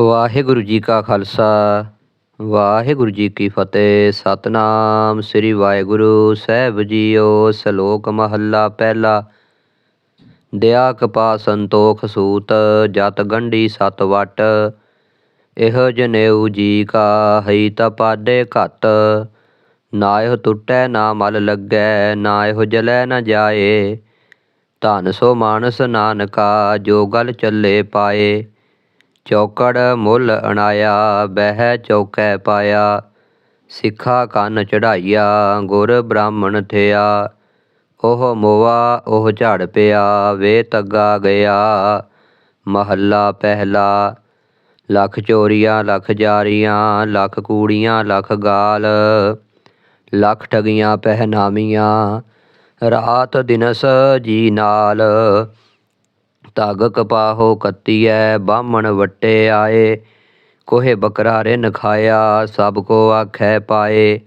ਵਾਹਿਗੁਰੂ ਜੀ ਕਾ ਖਾਲਸਾ, ਵਾਹਿਗੁਰੂ ਜੀ ਕੀ ਫਤਿਹ। ਸਤਨਾਮ ਸ੍ਰੀ ਵਾਹਿਗੁਰੂ ਸਾਹਿਬ ਜੀਓ, ਸ਼ਲੋਕ ਮਹੱਲਾ ਪਹਿਲਾ। ਦਇਆ ਕਪਾ ਸੰਤੋਖ ਸੂਤ, ਜਤ ਗੰਢੀ ਸਤ ਵਟ। ਇਹੋ ਜਨੇਊ ਜੀ ਕਾ ਹਈ ਤਪਾਡੇ ਘਤ। ਨਾ ਇਹ ਟੁੱਟੈ, ਨਾ ਮਲ ਲੱਗੈ, ਨਾ ਇਹੋ ਜਲੈ ਨਾ ਜਾਏ। ਧਨ ਸੋ ਮਾਨਸ ਨਾਨਕਾ, ਜੋ ਗਲ ਚੱਲੇ ਪਾਏ। ਚੌਕੜ ਮੁੱਲ ਅਣਾਇਆ, ਬਹਿ ਚੌਕੈ ਪਾਇਆ। ਸਿੱਖਾ ਕੰਨ ਚੜਾਈਆ ਗੁਰ ਬ੍ਰਾਹਮਣ ਥਿਆ। ਉਹ ਮੋਵਾ ਉਹ ਝੜ ਪਿਆ, ਵੇ ਤੱਗਾ ਗਿਆ। ਮਹੱਲਾ ਪਹਿਲਾ, ਲੱਖ ਚੋਰੀਆਂ, ਲੱਖ ਜਾਰੀਆਂ, ਲੱਖ ਕੂੜੀਆਂ, ਲੱਖ ਗਾਲ। ਲੱਖ ਠਗੀਆਂ, ਪਹਿਨਾਮੀਆਂ। ਰਾਤ ਦਿਨਸ ਜੀ ਨਾਲ। ਧਗ ਕਪਾਹੋ ਕੱਤੀਐ, ਬਾਹਮਣ ਵੱਟੇ ਆਏ। ਕੋਹੇ ਬਕਰਾ ਰਿਨ ਖਾਇਆ ਸਭ ਕੋ ਆਖੈ ਪਾਏ।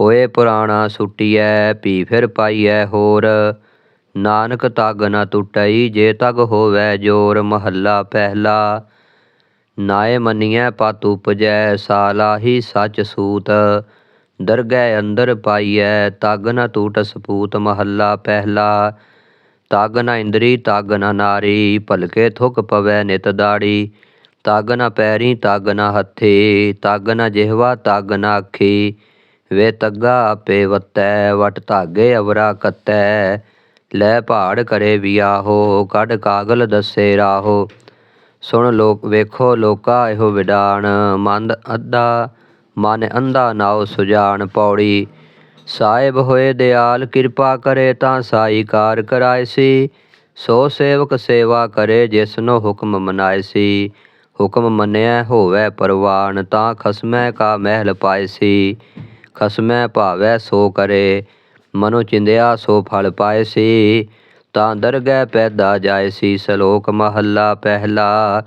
ਹੋਏ ਪੁਰਾਣਾ ਸੁਟੀਐ ਪੀ ਫਿਰ ਪਾਈਐ ਹੋਰ। ਨਾਨਕ ਤਗ ਨ ਟੁੱਟਈ, ਜੇ ਤਗ ਹੋਵੈ ਜੋਰ, ਮਹੱਲਾ ਪਹਿਲਾ। ਨਾਏ ਮੰਨੀਐ ਪਤ ਉਪਜੈ ਸਾਲਾਹੀ ਸੱਚ ਸੂਤ। ਦਰਗਹਿ ਅੰਦਰ ਪਾਈਐ ਤਗ ਨ ਟੂਟ ਸਪੂਤ, ਮਹੱਲਾ ਪਹਿਲਾ। ਤਗ ਨ ਇੰਦਰੀ ਤਗ ਨ ਨਾਰੀ, ਭਲਕੇ ਥੁਕ ਪਵੈ ਨਿਤ ਦਾੜੀ। ਤਗ ਨ ਪੈਰੀ ਤਗ ਨ ਹੱਥੀ ਤਗ ਨ ਜਿਹਵਾ ਤਗ ਨ ਅੱਖੀ। ਵੇ ਤੱਗਾ ਆਪੇ ਵਤੈ, ਵਟ ਧਾਗੇ ਅਵਰਾ ਕੱਤੈ। ਲੈ ਪਹਾੜ ਕਰੇ ਵਿਆਹੋ, ਕੱਢ ਕਾਗਲ ਦੱਸੇ ਰਾਹੋ। ਸੁਣ ਲੋਕ, ਵੇਖੋ ਲੋਕਾ ਇਹੋ ਵਿਡਾਣ। ਮੰਦ ਅੱਧਾ, ਮਨ ਅੰਧਾ ਨਾਉ ਸੁਜਾਨ ਪੌੜੀ। ਸਾਹਿਬ ਹੋਏ ਦਿਆਲ, ਕਿਰਪਾ ਕਰੇ ਤਾਂ ਸਾਈ ਕਾਰ ਕਰਾਏ ਸੀ। ਸੋ ਸੇਵਕ ਸੇਵਾ ਕਰੇ ਜਿਸਨੋ ਹੁਕਮ ਮਨਾਏ ਸੀ। ਹੁਕਮ ਮੰਨਿਆ ਹੋਵੇ ਪਰਵਾਨ ਤਾਂ ਖਸਮੈ ਕਾ ਮਹਿਲ ਪਾਏ ਸੀ। ਖਸਮੈ ਭਾਵੈ ਸੋ ਕਰੇ, ਮਨੋ ਚਿੰਦਿਆ ਸੋ ਫਲ ਪਾਏ ਸੀ। ਤਾਂ ਦਰਗਹਿ ਪੈਦਾ ਜਾਏ ਸੀ ਸ਼ਲੋਕ ਮਹੱਲਾ ਪਹਿਲਾ।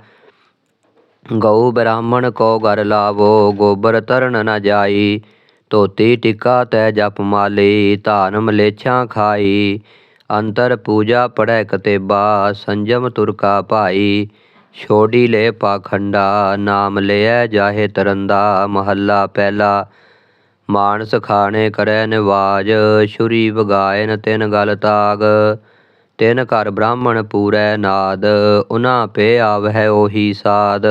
ਗਊ ਬ੍ਰਾਹਮਣ ਕੋ ਘਰ ਲਾਵੋ, ਗੋਬਰ ਤਰਨ ਨ ਜਾਈ। ਧੋਤੀ ਟਿੱਕਾ ਤੈ ਜਪ ਮਾਲੀ, ਧਾਨ ਮਲੇਛਾਂ ਖਾਈ। ਅੰਤਰ ਪੂਜਾ ਪੜੈ ਕਤੇਬਾ ਸੰਜਮ ਤੁਰਕਾ ਭਾਈ। ਛੋੜੀ ਲੈ ਪਾਖੰਡਾ, ਨਾਮ ਲਿਐ ਜਾਹੇ ਤਰੰਦਾ। ਮਹੱਲਾ ਪਹਿਲਾ, ਮਾਨਸ ਖਾਣੇ ਕਰੈ ਨਿਵਾਜ। ਛੁਰੀ ਵਗਾਇਨ ਤਿਨ ਗਲ ਤਾਗ। ਤਿਨ ਘਰ ਬ੍ਰਾਹਮਣ ਪੂਰੈ ਨਾਦ। ਉਨਾ ਪੇ ਆਵਹਿ ਉਹੀ ਸਾਧ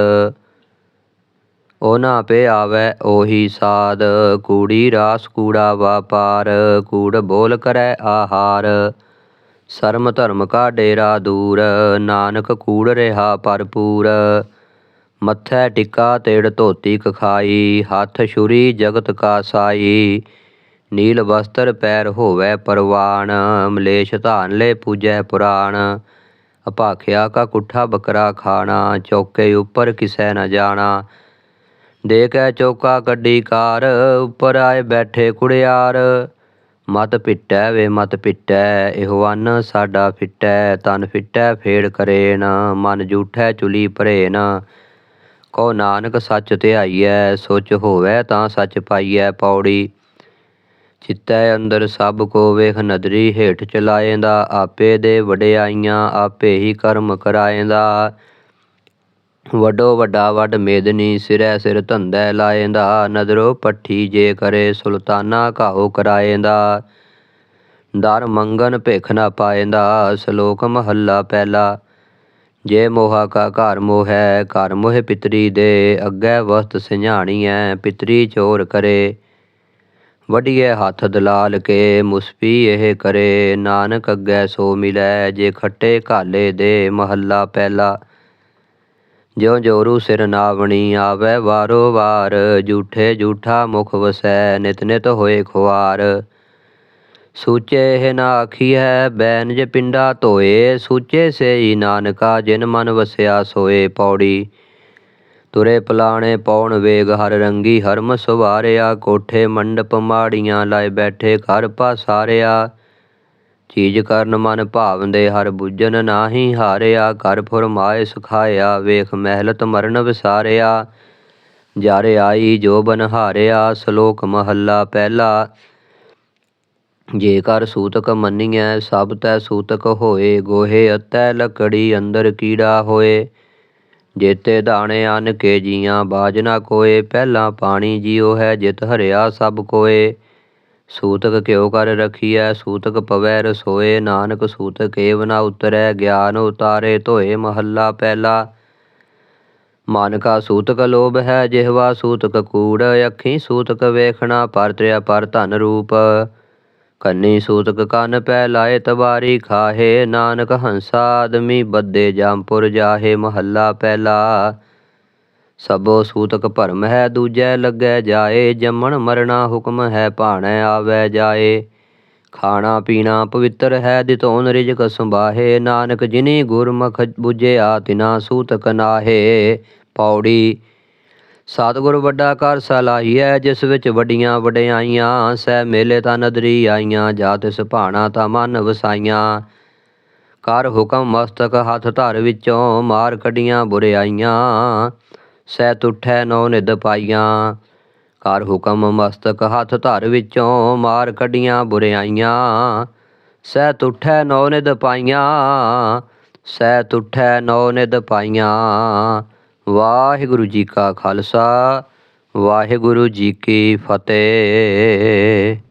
ਉਹਨਾਂ ਪੇ ਆਵੈ ਉਹੀ ਸਾਧ। ਕੂੜੀ ਰਾਸ ਕੂੜਾ ਵਾਪਾਰ, ਕੂੜ ਬੋਲ ਕਰੈ ਆਹਾਰ। ਸ਼ਰਮ ਧਰਮ ਕਾ ਡੇਰਾ ਦੂਰ, ਨਾਨਕ ਕੂੜ ਰਿਹਾ ਭਰਪੂਰ। ਮੱਥੈ ਟਿੱਕਾ ਤੇੜ ਧੋਤੀ ਕਖਾਈ, ਹੱਥ ਛੁਰੀ ਜਗਤ ਕਾ ਸਾਈ। ਨੀਲ ਵਸਤਰ ਪੈਰ ਹੋਵੇ ਪਰਵਾਨ, ਮਲੇਸ਼ ਧਾਨ ਲੈ ਪੂਜੈ ਪੁਰਾਣ। ਅਪਾਖਿਆ ਕਾ ਕੁੱਠਾ ਬੱਕਰਾ ਖਾਣਾ, ਚੌਕੇ ਉੱਪਰ ਕਿਸੈ ਨ ਜਾਣਾ। ਦੇਖੈ ਚੌਕਾ ਕੱਢੀ ਕਾਰ, ਉੱਪਰ ਆਏ ਬੈਠੇ ਕੁੜਿਆਰ। ਮਤ ਪਿੱਟੈ ਵੇ ਮਤ ਪਿੱਟੈ, ਇਹੋ ਅੰਨ ਸਾਡਾ ਫਿੱਟੈ ਤਨ ਫਿੱਟੈ ਫੇੜ ਕਰੇਨ ਮਨ ਜੂਠੈ ਚੁਲੀ ਭਰੇਨ ਕੋ ਨਾਨਕ ਸੱਚ ਧਿਆਈਐ, ਸੋਚ ਹੋਵੇ ਤਾਂ ਸੱਚ ਪਾਈਐ ਪੌੜੀ। ਚਿੱਤੈ ਅੰਦਰ ਸਭ ਕੋ ਵੇਖ ਨਦਰੀ ਹੇਠ ਚਲਾਏਂਦਾ, ਆਪੇ ਦੇ ਵਡਿਆਈਆਂ ਆਪੇ ਹੀ ਕਰਮ ਕਰਾਏਂਦਾ। ਵੱਡੋ ਵੱਡਾ ਵੱਡ ਮੇਦਨੀ ਸਿਰੈ ਸਿਰ ਧੰਦੈ ਲਾਏਂਦਾ, ਨਦਰੋ ਪੱਠੀ ਜੇ ਕਰੇ ਸੁਲਤਾਨਾ ਘਾਉ ਕਰਾਏਂਦਾ। ਦਰ ਮੰਗਨ ਭਿਖ ਨਾ ਪਾਏਂਦਾ, ਸ਼ਲੋਕ ਮਹੱਲਾ ਪਹਿਲਾ। ਜੇ ਮੋਹਾ ਕਾ ਘਰ ਮੋਹੈ, ਘਰ ਮੋਹਿ ਪਿਤਰੀ ਦੇ, ਅੱਗੇ ਵਸਤ ਸਿਝਾਣੀਐ, ਪਿਤਰੀ ਚੋਰ ਕਰੇ। ਵਡੀਏ ਹੱਥ ਦਲਾਲ ਕੇ ਮੁਸਫੀ ਇਹ ਕਰੇ। ਨਾਨਕ ਅੱਗੇ ਸੋ ਮਿਲੈ, ਜੇ ਖੱਟੇ ਘਾਲੇ ਦੇ ਮਹੱਲਾ ਪਹਿਲਾ। ਜਿਉ ਜੋਰੂ ਸਿਰ ਨਾਵਣੀ ਆਵੈ ਵਾਰੋ ਵਾਰ, ਝੂਠੇ ਝੂਠਾ ਮੁਖ ਵਸੈ, ਨਿਤ ਨਿਤ ਹੋਏ ਖੁਆਰ। ਸੂਚੇ ਇਹ ਨਾ ਆਖੀਐ, ਬੈਨ ਜੇ ਪਿੰਡਾ ਧੋਏ, ਸੂਚੇ ਸੇਈ ਨਾਨਕਾ ਜਿਨ ਮਨ ਵਸਿਆ ਸੋਏ ਪੌੜੀ। ਤੁਰੇ ਪਲਾਣੇ ਪੌਣ ਵੇਗ ਹਰ ਰੰਗੀ ਹਰਮ ਸੁਵਾਰਿਆ, ਕੋਠੇ ਮੰਡਪ ਮਾੜੀਆਂ ਲਾਏ ਬੈਠੇ ਘਰ ਪਾਸਾਰਿਆ ਚੀਜ ਕਰਨ ਮਨ ਭਾਵੰਦੇ ਹਰ ਬੁੱਝਨ ਨਾਹੀ ਹਾਰਿਆ ਕਰ ਫੁਰਮਾਏ ਸੁਖਾਇਆ, ਵੇਖ ਮਹਿਲਤ ਮਰਨ ਵਿਸਾਰਿਆ। ਜਾਰੇ ਆਈ ਜੋ ਬਨ ਹਾਰਿਆ, ਸ਼ਲੋਕ ਮਹੱਲਾ ਪਹਿਲਾ। ਜੇਕਰ ਸੂਤਕ ਮੰਨੀਐ, ਸਭ ਤੈ ਸੂਤਕ ਹੋਏ। ਗੋਹੇ ਅਤੈ ਲਕੜੀ ਅੰਦਰ ਕੀੜਾ ਹੋਏ। ਜੇਤੇ ਦਾਣੇ ਅਨ ਕੇ ਜੀਆਂ, ਬਾਜ ਨਾ ਕੋਏ। ਪਹਿਲਾ ਪਾਣੀ ਜਿਉ ਹੈ ਜਿਤ ਹਰਿਆ ਸਭ ਕੋਏ। ਸੂਤਕ ਕਿਉ ਕਰ ਰਖੀਐ, ਸੂਤਕ ਪਵੈ ਰਸੋਏ, ਨਾਨਕ ਸੂਤਕ ਏਵ ਨਾ ਉਤਰੈ, ਗਿਆਨ ਉਤਾਰੇ ਧੋਏ ਮਹੱਲਾ ਪਹਿਲਾ। ਮਨ ਕਾ ਸੂਤਕ ਲੋਭ ਹੈ, ਜਿਹਵਾ ਸੂਤਕ ਕੂੜ, ਅੱਖੀ ਸੂਤਕ ਵੇਖਣਾ ਪਰਤਿਆ ਪਰ ਧਨ ਰੂਪ। ਕੰਨੀ ਸੂਤਕ ਕੰਨ ਪੈ ਲਾਏ, ਤਵਾਰੀ ਖਾਹੇ, ਨਾਨਕ ਹੰਸਾ ਆਦਮੀ ਬੱਦੇ ਜਾਮਪੁਰ ਜਾਹੇ ਮਹੱਲਾ ਪਹਿਲਾ। ਸਭੋ ਸੂਤਕ ਭਰਮ ਹੈ, ਦੂਜੈ ਲੱਗੈ ਜਾਏ, ਜੰਮਣ ਮਰਣਾ ਹੁਕਮ ਹੈ, ਭਾਣੈ ਆਵੈ ਜਾਏ। ਖਾਣਾ ਪੀਣਾ ਪਵਿੱਤਰ ਹੈ ਦਿਤੋਨ ਰਿਜਕ ਸੰਭਾਹੇ, ਨਾਨਕ ਜਿਨੀ ਗੁਰਮੁਖ ਬੁਝਿਆ, ਤਿਨਾ ਸੂਤਕ ਨਾਹੇ। ਪੌੜੀ, ਸਤਿਗੁਰ ਵੱਡਾ ਕਰ ਸਲਾਹੀਐ, ਜਿਸ ਵਿੱਚ ਵੱਡੀਆਂ ਵਡਿਆਈਆਂ ਸਹਿ ਮੇਲੇ ਤਾਂ ਨਦਰੀ ਆਈਆਂ, ਜਾ ਤਿਸ ਭਾਣਾ ਤਾਂ ਮਨ ਵਸਾਈਆਂ। ਕਰ ਹੁਕਮ ਮਸਤਕ ਹੱਥ ਧਰ ਵਿੱਚੋਂ, ਮਾਰ ਕੱਢੀਆਂ ਬੁਰਿਆਈਆਂ। ਸਹਿ ਤੁਠੈ ਨੌ ਨਿਦ ਪਾਈਆਂ। ਕਰ ਹੁਕਮ ਮਸਤਕ ਹੱਥ ਧਰ ਵਿੱਚੋਂ ਮਾਰ ਕੱਢੀਆਂ ਬੁਰਿਆਈਆਂ। ਸਹਿਤ ਤੁਠੈ ਨੌ ਨਿਦ ਪਾਈਆਂ। ਸਹਿ ਤੁਠੈ ਨੌ ਨਿਦ ਪਾਈਆਂ। ਵਾਹਿਗੁਰੂ ਜੀ ਕਾ ਖਾਲਸਾ, ਵਾਹਿਗੁਰੂ ਜੀ ਕੀ ਫਤਿਹ।